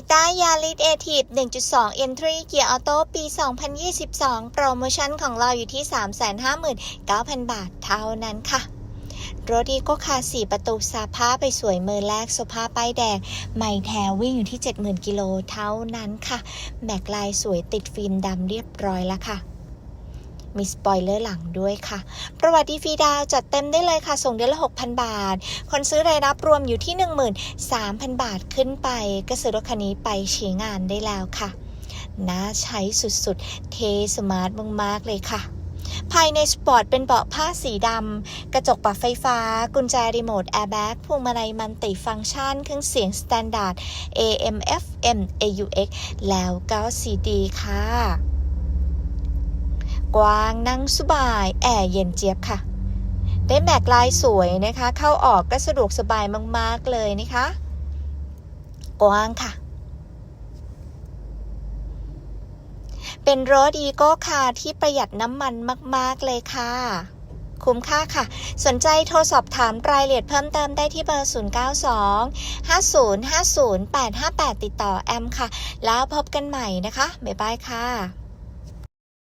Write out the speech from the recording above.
Toyota Yaris a t i v 1.2 Entry Gear Auto ปี 2022 โปรโมชั่นของเราอยู่ที่ 359,000 บาทเท่านั้นค่ะรถดีโกคาสี่ประตูสาภาไปสวยมือแรกโซฟาป้ายแดง ไม่แท้วิ่งอยู่ที่ 70,000 กิโลเท่านั้นค่ะ แม็กลายสวยติดฟิล์มดำเรียบร้อยแล้วค่ะ มีสปอยเลอร์หลังด้วยค่ะ ประวัติฟรีดาวจัดเต็มได้เลยค่ะ ส่งเดือนละ 6,000 บาท คนซื้อรายรับรวมอยู่ที่ 13,000 บาทขึ้นไป ก็ซื้อรถคันนี้ไปใช้งานได้แล้วค่ะ น่าใช้สุดๆ เทสมาร์ทมากๆเลยค่ะภายในสปอร์ตเป็นเบาะผ้าสีดำ กระจกปรับไฟฟ้า กุญแจรีโมทแอร์แบ็กพวงมาลัยมันติฟังก์ชัน เครื่องเสียงสแตนดาร์ด AM FM AUX แล้วก็ CD ค่ะ กว้างนั่งสบาย แอร์เย็นเจี๊ยบค่ะ ได้แม็กลายสวยนะคะ เข้าออกก็สะดวกสบายมากๆเลยนะคะ กว้างค่ะ เป็นรถอีโก้คาร์ที่ประหยัดน้ำมันมาก ๆ เลยค่ะคุ้มค่าค่ะ สนใจโทรสอบถามรายละเอียดเพิ่มเติมได้ที่เบอร์ 092 5050 858 ติดต่อแอมค่ะ แล้วพบกันใหม่นะคะ บ๊ายบายค่ะ